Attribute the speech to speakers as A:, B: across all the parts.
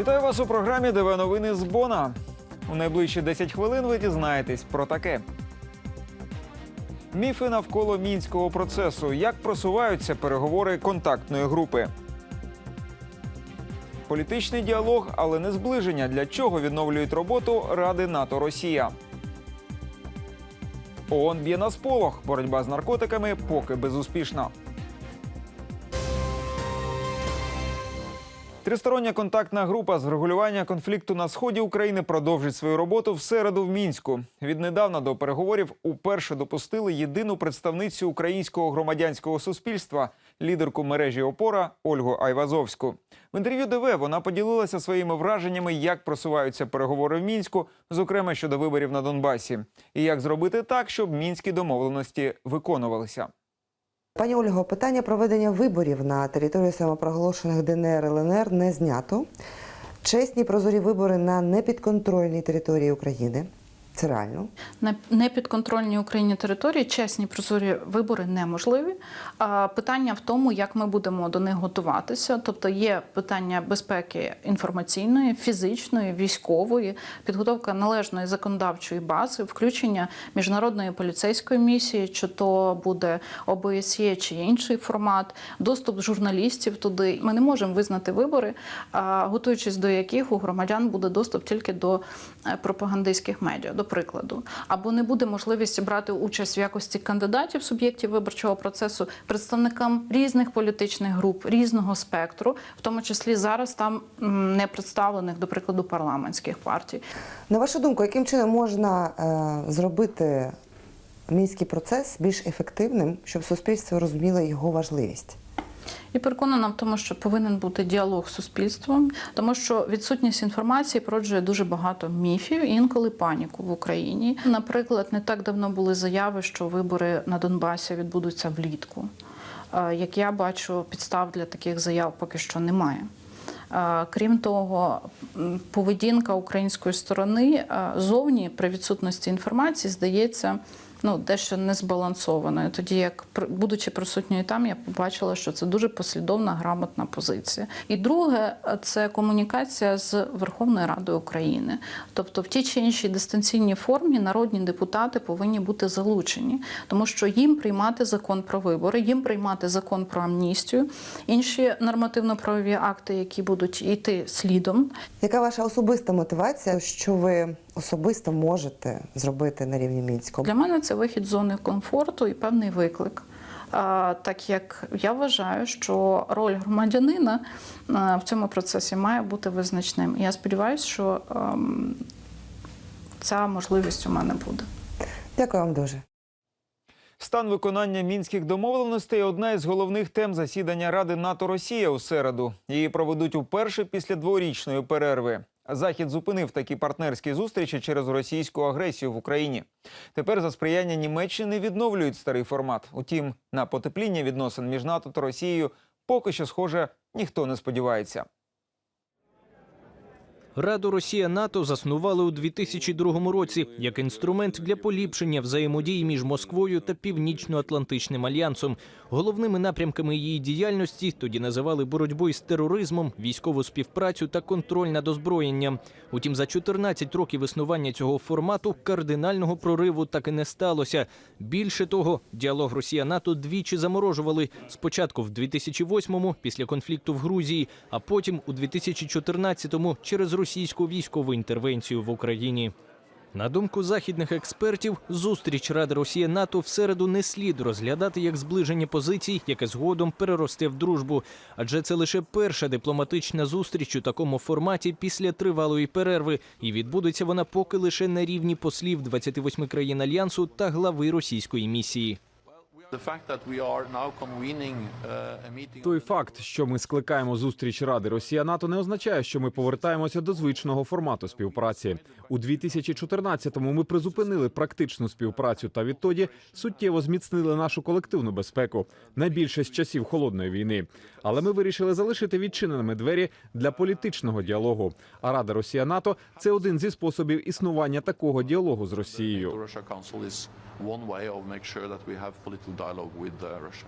A: Вітаю вас у програмі ДВ Новини з Бона. У найближчі 10 хвилин ви дізнаєтесь про таке. Міфи навколо мінського процесу. Як просуваються переговори контактної групи. Політичний діалог, але не зближення. Для чого відновлюють роботу Ради НАТО Росія. ООН б'є на сполох. Боротьба з наркотиками поки безуспішна. Тристороння контактна група з врегулювання конфлікту на сході України продовжить свою роботу в середу в мінську. Віднедавна до переговорів уперше допустили єдину представницю українського громадянського суспільства, лідерку мережі Опора Ольгу Айвазовську. В інтерв'ю ДВ вона поділилася своїми враженнями, як просуваються переговори в мінську, зокрема щодо виборів на Донбасі, і як зробити так, щоб мінські домовленості виконувалися.
B: Пані Ольго, питання проведення виборів на території самопроголошених ДНР ЛНР не знято. Чесні прозорі вибори на непідконтрольній території України. Це реально.
C: На непідконтрольній Україні території чесні прозорі вибори неможливі. А питання в тому, як ми будемо до них готуватися. Тобто є питання безпеки інформаційної, фізичної, військової, підготовка належної законодавчої бази, включення міжнародної поліцейської місії, чи то буде ОБСЄ, чи інший формат, доступ журналістів туди. Ми не можемо визнати вибори, готуючись до яких у громадян буде доступ тільки до е, пропагандистських медіа, прикладу, або не буде можливість брати участь в якості кандидатів суб'єктів виборчого процесу представникам різних політичних груп, різного спектру, в тому числі зараз там не представлених, до прикладу, парламентських партій.
B: На вашу думку, яким чином можна е, зробити мінський процес більш ефективним, щоб суспільство розуміло його важливість?
C: І переконана в тому, що повинен бути діалог з суспільством, тому що відсутність інформації породжує дуже багато міфів інколи паніку в Україні. Наприклад, не так давно були заяви, що вибори на Донбасі відбудуться влітку. Е, Як я бачу, підстав для таких заяв поки що немає. Е, Крім того, поведінка української сторони е, зовні при відсутності інформації здається ну, дещо незбалансованою. Тоді як, будучи присутньою там, я побачила, що це дуже послідовна, грамотна позиція. І друге, це комунікація з Верховною Радою України. Тобто, в тій чи іншій дистанційній формі народні депутати повинні бути залучені, тому що їм приймати закон про вибори, їм приймати закон про амністію, інші нормативно-правові акти, які будуть йти слідом,
B: Яка ваша особиста мотивація, що ви особисто можете зробити на рівні мінського?
C: Для мене це вихід з зони комфорту і певний виклик. А, Так як я вважаю, що роль громадянина в цьому процесі має бути визначним. І я сподіваюся, що ем, ця можливість у мене буде.
B: Дякую вам дуже.
A: Стан виконання мінських домовленостей одна із головних тем засідання Ради НАТО Росія у середу. Її проведуть уперше після дворічної перерви. Захід зупинив такі партнерські зустрічі через російську агресію в Україні. Тепер за сприяння Німеччини відновлюють старий формат. Утім, на потепління відносин між НАТО та Росією поки що, схоже, ніхто не сподівається.
D: Раду Росія НАТО заснували у 2002 році як інструмент для поліпшення взаємодії між Москвою та Північно-Атлантичним альянсом. Головними напрямками її діяльності тоді називали боротьбу із тероризмом, військову співпрацю та контроль над озброєнням. Утім, за 14 років існування цього формату кардинального прориву так і не сталося. Більше того, діалог Росія НАТО двічі заморожували спочатку в 2008-му після конфлікту в Грузії, а потім у 2014-му через російську військову інтервенцію в Україні. На думку західних експертів, зустріч Ради Росія НАТО в середу не слід розглядати як зближення позицій, яке згодом переросте в дружбу. Адже це лише перша дипломатична зустріч у такому форматі після тривалої перерви, і відбудеться вона поки лише на рівні послів 28 країн альянсу та глави російської місії.
E: Той факт, що ми скликаємо зустріч Ради Росія НАТО, не означає, що ми повертаємося до звичного формату співпраці. У 2014-му ми призупинили практичну співпрацю та відтоді суттєво зміцнили нашу колективну безпеку найбільше з часів холодної війни. Але ми вирішили залишити відчиненими двері для політичного діалогу. А Рада Росія НАТО це один зі способів існування такого діалогу з Росією.
F: One way of make sure that we have political dialogue with uh, Russia.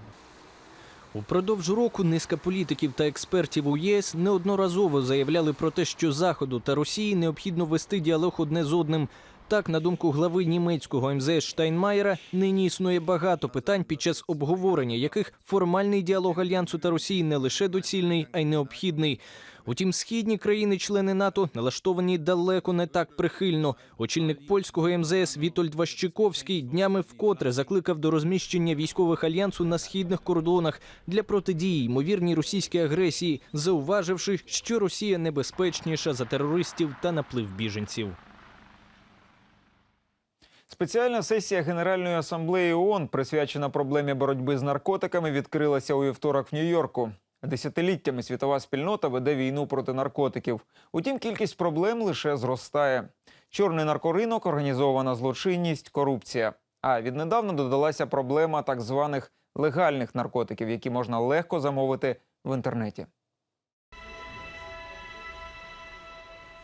D: Упродовж року низка політиків та експертів у ЄС неодноразово заявляли про те, що Заходу та Росії необхідно вести діалог одне з одним. Так, на думку глави німецького МЗС Штайнмаєра, нині існує багато питань, під час обговорення яких формальний діалог альянсу та Росії не лише доцільний, а й необхідний. Утім, східні країни-члени НАТО налаштовані далеко не так прихильно. Очільник польського МЗС Вітольд Ващиковський днями вкотре закликав до розміщення військових альянсу на східних кордонах для протидії ймовірній російській агресії, зауваживши, що Росія небезпечніша за терористів та наплив біженців.
A: Спеціальна сесія Генеральної асамблеї ООН, присвячена проблемі боротьби з наркотиками, відкрилася у вівторок в Нью-Йорку. Десятиліттями світова спільнота веде війну проти наркотиків. Утім, кількість проблем лише зростає. Чорний наркоринок, організована злочинність, корупція. А віднедавна додалася проблема так званих легальних наркотиків, які можна легко замовити в інтернеті.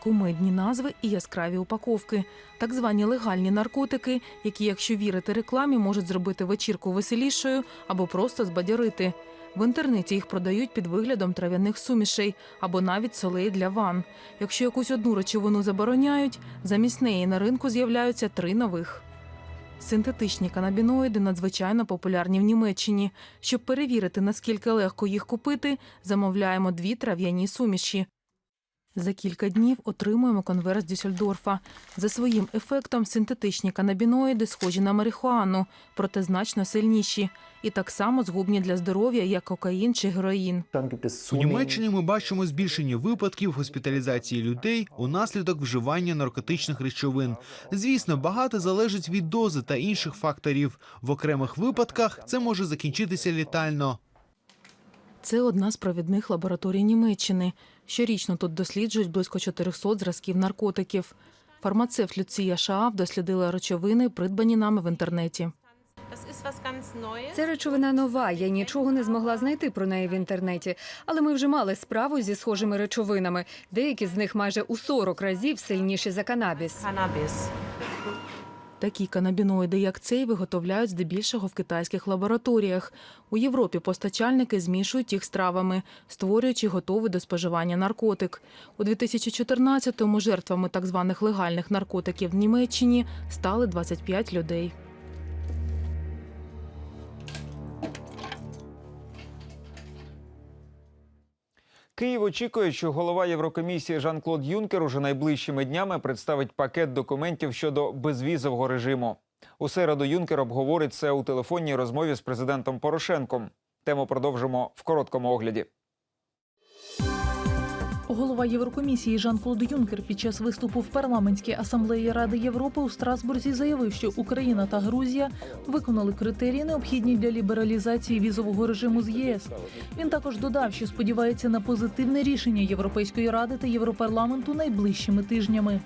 G: Кумедні назви і яскраві упаковки, так звані легальні наркотики, які, якщо вірити рекламі, можуть зробити вечірку веселішою або просто збадьорити. В інтернеті їх продають під виглядом трав'яних сумішей або навіть солей для ван. Якщо якусь одну речовину забороняють, замість неї на ринку з'являються три нових. Синтетичні канабіноїди надзвичайно популярні в Німеччині. Щоб перевірити, наскільки легко їх купити, замовляємо дві трав'яні суміші. За кілька днів отримуємо конверт з Дюссельдорфа. За своїм ефектом синтетичні канабіноїди схожі на марихуану, проте значно сильніші. І так само згубні для здоров'я, як кокаїн чи героїн.
H: У Німеччині ми бачимо збільшення випадків госпіталізації людей унаслідок вживання наркотичних речовин. Звісно, багато залежить від дози та інших факторів. В окремих випадках це може закінчитися літально.
G: Це одна з провідних лабораторій Німеччини. Щорічно тут досліджують близько 400 зразків наркотиків. Фармацевт Люція Шааб дослідила речовини, придбані нами в інтернеті.
I: Це речовина нова. Я нічого не змогла знайти про неї в інтернеті. Але ми вже мали справу зі схожими речовинами. Деякі з них майже у 40 разів сильніші за канабіс. канабіс.
G: Такі канабіноїди, як цей, виготовляють здебільшого в китайських лабораторіях. У Європі постачальники змішують їх з травами, створюючи готовий до споживання наркотик. У 2014-му жертвами так званих легальних наркотиків в Німеччині стали 25 людей.
A: Київ очікує, що голова Єврокомісії Жан-Клод Юнкер уже найближчими днями представить пакет документів щодо безвізового режиму. У середу Юнкер обговорить це у телефонній розмові з президентом Порошенком. Тему продовжимо в короткому огляді.
J: Голова Єврокомісії Жан-Клод Юнкер під час виступу в парламентській асамблеї Ради Європи у Страсбурзі заявив, що Україна та Грузія виконали критерії, необхідні для лібералізації візового режиму з ЄС. Він також додав, що сподівається на позитивне рішення Європейської ради та Європарламенту найближчими тижнями.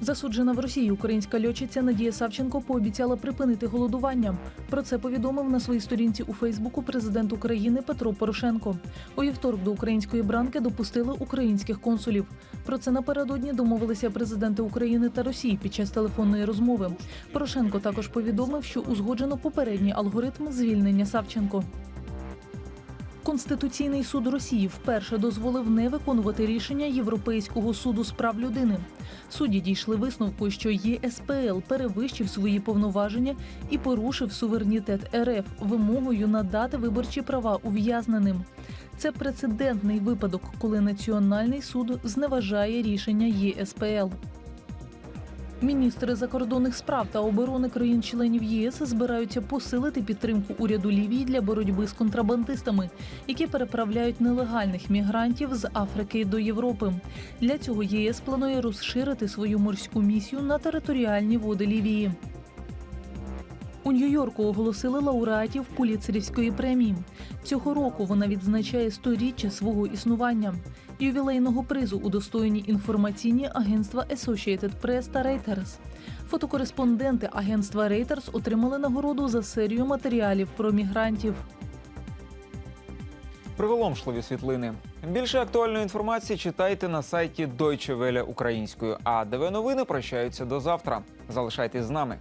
J: Засуджена в Росії українська льотчиця Надія Савченко пообіцяла припинити голодування. Про це повідомив на своїй сторінці у Фейсбуку президент України Петро Порошенко. У вівторок до української бранки допустили українських консулів. Про це напередодні домовилися президенти України та Росії під час телефонної розмови. Порошенко також повідомив, що узгоджено попередній алгоритм звільнення Савченко. Конституційний суд Росії вперше дозволив не виконувати рішення Європейського суду з прав людини. Судді дійшли висновку, що ЄСПЛ перевищив свої повноваження і порушив суверенітет РФ вимогою надати виборчі права ув'язненим. Це прецедентний випадок, коли Національний суд зневажає рішення ЄСПЛ. Міністри закордонних справ та оборони країн-членів ЄС збираються посилити підтримку уряду Лівії для боротьби з контрабандистами, які переправляють нелегальних мігрантів з Африки до Європи. Для цього ЄС планує розширити свою морську місію на територіальні води Лівії. У Нью-Йорку оголосили лауреатів Пуліцерівської премії. Цього року вона відзначає сторіччя свого існування. Ювілейного призу удостоєні інформаційні агентства Associated Press та Reuters. Фотокореспонденти агентства Reuters отримали нагороду за серію матеріалів про мігрантів.
A: Приголомшливі світлини. Більше актуальної інформації читайте на сайті Deutsche Welle українською. А ДВ новини прощаються до завтра. Залишайтесь з нами.